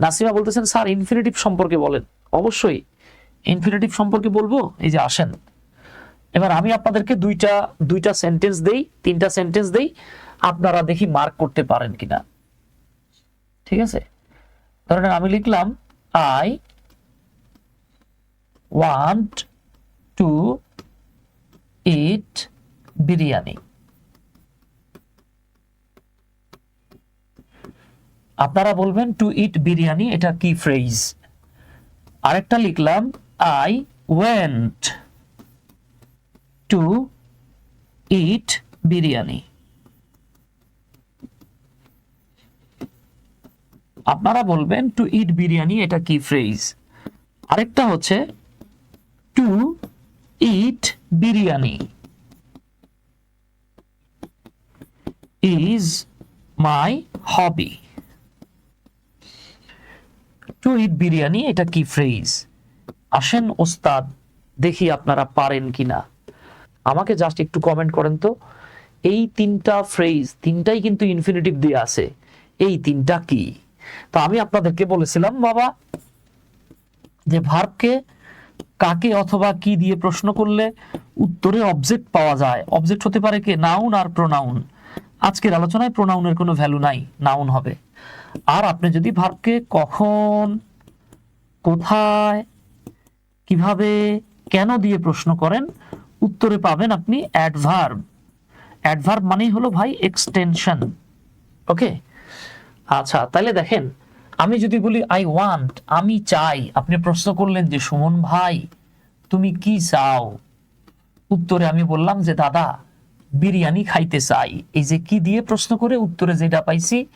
নাসিমা বলতেছেন, sir infinitive সম্পর্কে বলেন। অবশ্যই ইনফিনিটিভ সম্পর্কে বলব? এই যে আসেন। এবার আমি আপনাদেরকে দুইটা দুইটা সেন্টেন্স দেই, তিনটা সেন্টেন্স দেই। আপনারা দেখি মার্ক করতে পারেন কিনা। ঠিক আছে? ধরেন আমি লিখলাম I want to eat biryani আপনারা বলবেন টু ইট বিরিয়ানি, এটা কি ফ্রেজ আরেকটা লিখলাম I went to eat biryani. আপনারা বলবেন টু ইট বিরিয়ানি, এটা কি ফ্রেজ আরেকটা হচ্ছে to eat biryani is my hobby to eat biryani, এটা কি ফ্রেজ? আসেন ওস্তাদ, দেখি আপনারা পারেন কিনা। আমাকে জাস্ট একটু কমেন্ট করেন তো, এই তিনটা ফ্রেজ, তিনটাই কিন্তু ইনফিনিটিভ দিয়ে আছে, এই তিনটা কি? তো আমি আপনাদেরকে বলেছিলাম, বাবা, যে ভার্বকে কাকে অথবা কি দিয়ে প্রশ্ন করলে উত্তরে অবজেক্ট পাওয়া যায়। অবজেক্ট হতে পারে কি? নাউন আর প্রোনাউন আজকের আলোচনায় প্রোনাউনের কোনো ভ্যালু নাই নাউন হবে। আর আপনি যদি ভার্বকে কখন, কোথায়, কীভাবে, কেন দিয়ে প্রশ্ন করেন, উত্তরে পাবেন আপনি অ্যাডভার্ব অ্যাডভার্ব মানেই হলো ভাই এক্সটেনশন ওকে? আচ্ছা তাহলে দেখেন, আমি যদি বলি আই ওয়ান্ট আমি চাই, আপনি প্রশ্ন করলেন যে, সুমন ভাই, তুমি কি চাও? উত্তরে আমি বললাম যে, দাদা বিরিয়ানি খাইতে চাই। এই যে কি দিয়ে প্রশ্ন করে? উত্তরে যেটা পাইছি,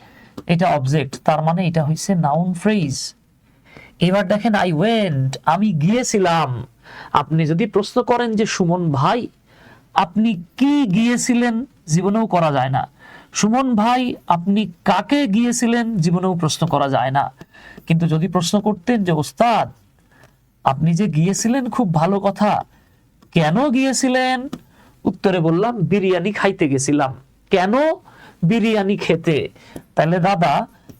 এটা অবজেক্ট তার মানে এটা হইছে নাউন ফ্রেজ এবার দেখেন আই ওয়েন্ট আমি গিয়েছিলাম। আপনি যদি প্রশ্ন করেন যে, সুমন ভাই, আপনি কি গিয়েছিলেন? জীবনেও করা যায় না। সুমন ভাই, আপনি কাকে গিয়েছিলেন? জীবনেও প্রশ্ন করা যায় না। কিন্তু যদি প্রশ্ন করতেন যে, ওস্তাদ, আপনি যে গিয়েছিলেন, খুব ভালো কথা। কেন গিয়েছিলেন? উত্তরে বললাম, বিরিয়ানি খাইতে গেছিলাম। কেন? বিরিয়ানি খেতে। তাহলে দাদা,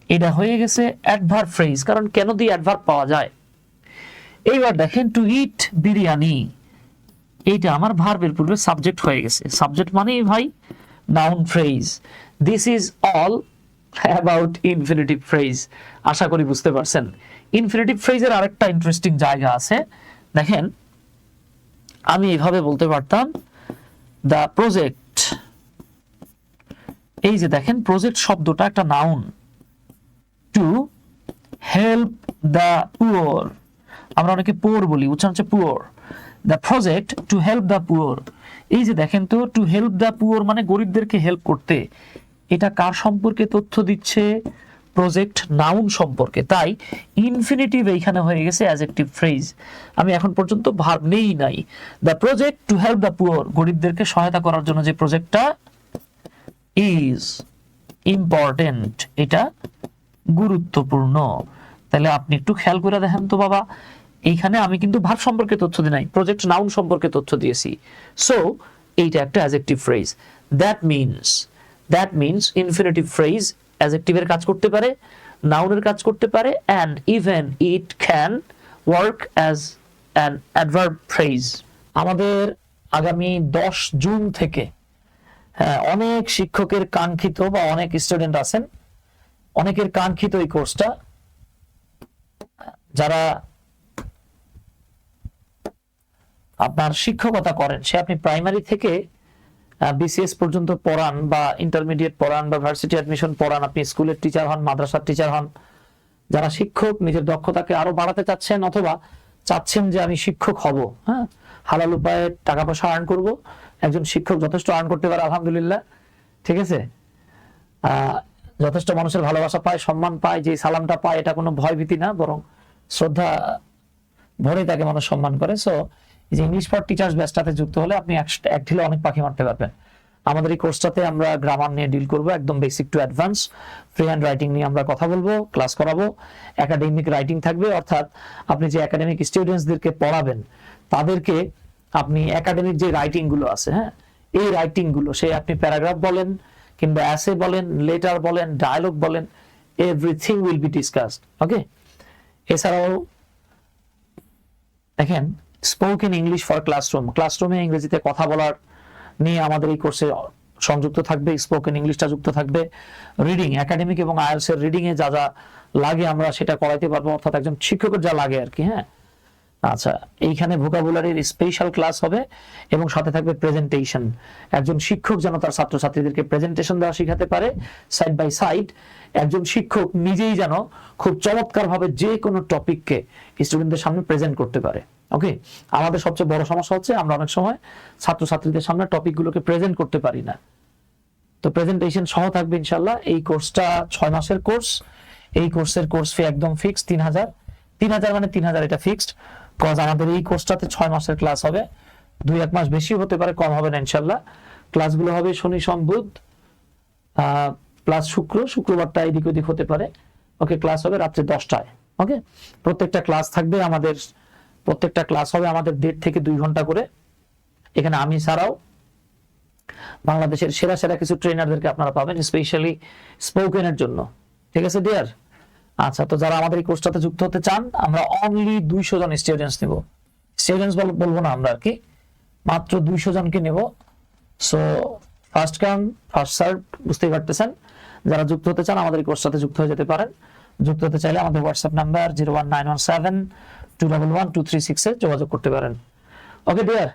এটা হয়ে গেছে অ্যাডভার্ব ফ্রেজ কারণ কেন দিয়ে অ্যাডভার পাওয়া যায়? এইবার দেখেন টু ইট বিরিয়ানি। এইটা আমার ভার্বের পূর্বে সাবজেক্ট হয়ে গেছে। সাবজেক্ট মানেই ভাই noun phrase this is all about infinitive phrase আশা করি বুঝতে পারছেন। ইনফিনিটিভ ফ্রেজের আরেকটা ইন্টারেস্টিং জায়গা আছে। দেখেন, আমি এভাবে বলতে পারতাম দ্য প্রজেক্ট। এই যে দেখেন, প্রজেক্ট শব্দটা একটা নাউন টু হেল্প দ্য আমরা অনেকে পুয়ার বলি উচ্চারণ হচ্ছে poor the project to help the poor এই যে দেখেন তো টু হেল্প দ্য পুয়ার মানে গরিবদেরকে হেল্প করতে। এটা কার সম্পর্কে তথ্য দিচ্ছে? প্রজেক্ট নাউন সম্পর্কে। তাই ইনফিনিটিভ এইখানে হয়ে গেছে অ্যাজেক্টিভ ফ্রেজ আমি এখন পর্যন্ত ভার্ব নেই নাই। The project to help the poor গরিবদেরকে সহায়তা করার জন্য যে প্রজেক্টটা ইজ ইম্পর্টেন্ট এটা গুরুত্বপূর্ণ। তাহলে আপনি একটু খেয়াল করে দেখেন তো বাবা, এইখানে আমি কিন্তু ভাব সম্পর্কে তথ্য দিই নাই প্রজেক্ট নাউন সম্পর্কে তথ্য দিয়েছি। সো এইটা একটা adjective phrase that means that means infinitive phrase অ্যাজেক্টিভের কাজ করতে পারে নাউনের কাজ করতে পারে and even it can work as an adverb phrase আমাদের আগামী দশ জুন থেকে হ্যাঁ অনেক শিক্ষকের কাঙ্ক্ষিত বা অনেক স্টুডেন্ট আছেন, অনেকের কাঙ্ক্ষিত এই কোর্সটা যারা আপনার শিক্ষকতা করেন, সে আপনি প্রাইমারি থেকে বিসিএস পর্যন্ত পড়ান বা ইন্টারমিডিয়েট পড়ান বা ভার্সিটি অ্যাডমিশন পড়ান, আপনি স্কুলের টিচার হন, মাদ্রাসার টিচার হন, যারা শিক্ষক, নিজের দক্ষতাকে আরও বাড়াতে চাচ্ছেন অথবা চাচ্ছেন যে আমি শিক্ষক হব হ্যাঁ? হালাল উপায়ে টাকা পয়সা আর্ন করব, একজন শিক্ষক যথেষ্ট আর্ন করতে পারে, আলহামদুলিল্লাহ, ঠিক আছে? যথেষ্ট মানুষের ভালোবাসা পায়, সম্মান পায় যে সালামটা পায়, এটা কোনো ভয় ভীতি না, বরং শ্রদ্ধা ভরে তাকে মানুষ সম্মান করে। সো যে ইংলিশ ফর টিচার্স ব্যাচটাতে যুক্ত হলে আপনি এক- ঢিলে অনেক পাখি মারতে পারবেন। আমাদের এই কোর্সটাতে আমরা গ্রামার নিয়ে ডিল করব, একদম basic to advance free hand writing নিয়ে আমরা কথা বলব ক্লাস করাবো। একাডেমিক রাইটিং থাকবে, অর্থাৎ আপনি যে একাডেমিক স্টুডেন্টসদেরকে পড়াবেন, তাদেরকে আপনি একাডেমিক যে রাইটিংগুলো আছে হ্যাঁ? এই রাইটিংগুলো, সে আপনি প্যারাগ্রাফ বলেন, কিংবা অ্যাসে বলেন লেটার বলেন ডায়লগ বলেন everything will be discussed okay এছাড়াও, দেখেন স্পোকেন ইংলিশ ফর ক্লাসরুম ক্লাসরুমে ইংরেজিতে কথা বলার নিয়ে আমাদের এই কোর্সে সংযুক্ত থাকবে স্পোকেন ইংলিশটা যুক্ত থাকবে। রিডিং একাডেমিক এবং আইএলস এর রিডিং এ যা যা লাগে আমরা সেটা করাইতে পারব, অর্থাৎ একজন শিক্ষকের যা লাগে আর কি হ্যাঁ? আচ্ছা এইখানে ভোকাবুলারির স্পেশাল ক্লাস হবে এবং সাথে থাকবে প্রেজেন্টেশন একজন শিক্ষক যেন তার ছাত্রছাত্রীদেরকে প্রেজেন্টেশন দেওয়া শেখাতে পারে সাইড বাই সাইড একজন শিক্ষক নিজেই যেন খুব চমৎকার ভাবে যে কোনো টপিককে স্টুডেন্টদের সামনে প্রেজেন্ট করতে পারে। ওকে আমাদের সবচেয়ে বড় সমস্যা হচ্ছে আমরা অনেক সময় ছাত্রছাত্রীদের সামনে টপিকগুলোকে প্রেজেন্ট করতে পারি না। তো প্রেজেন্টেশন সহ থাকবে ইনশাল্লাহ এই কোর্সটা ছয় মাসের কোর্স এই কোর্সের কোর্স ফি একদম ফিক্সড তিন হাজার। তিন হাজার মানে তিন হাজার এটা ফিক্সড কজ আমাদের এই কোর্সটাতে ছয় মাসের ক্লাস হবে। দুই এক মাস বেশি হতে পারে, কম হবে না ইনশাল্লাহ ক্লাসগুলো হবে শনি, সোম, বুধ প্লাস শুক্র। শুক্রবারটা এদিক ওদিক হতে পারে। ওকে ক্লাস হবে রাত্রে দশটায়। ওকে প্রত্যেকটা ক্লাস থাকবে আমাদের প্রত্যেকটা ক্লাস হবে আমাদের দেড় থেকে দুই ঘণ্টা করে। এখানে আমি ছাড়াও বাংলাদেশের সেরা সেরা কিছু ট্রেনারদেরকে আপনারা পাবেন স্পেশালি স্পোকেনের জন্য। ঠিক আছে ডিয়ার আচ্ছা তো যারা আমাদের এই কোর্সটাতে যুক্ত হতে চান, আমরা অনলি দুইশো জন স্টুডেন্টস নেব। স্টুডেন্টস বলব না আমরা আর কি, মাত্র দুইশো জনকে নেব। So first come first serve বুঝতেই পারতেছেন? যারা যুক্ত হতে চান, আমাদের এই কোর্সটাতে যুক্ত হয়ে যেতে পারেন। যুক্ত হতে চাইলে আমাদের WhatsApp number zero one nine one seven two double one two three সিক্সে যোগাযোগ করতে পারেন। Okay dear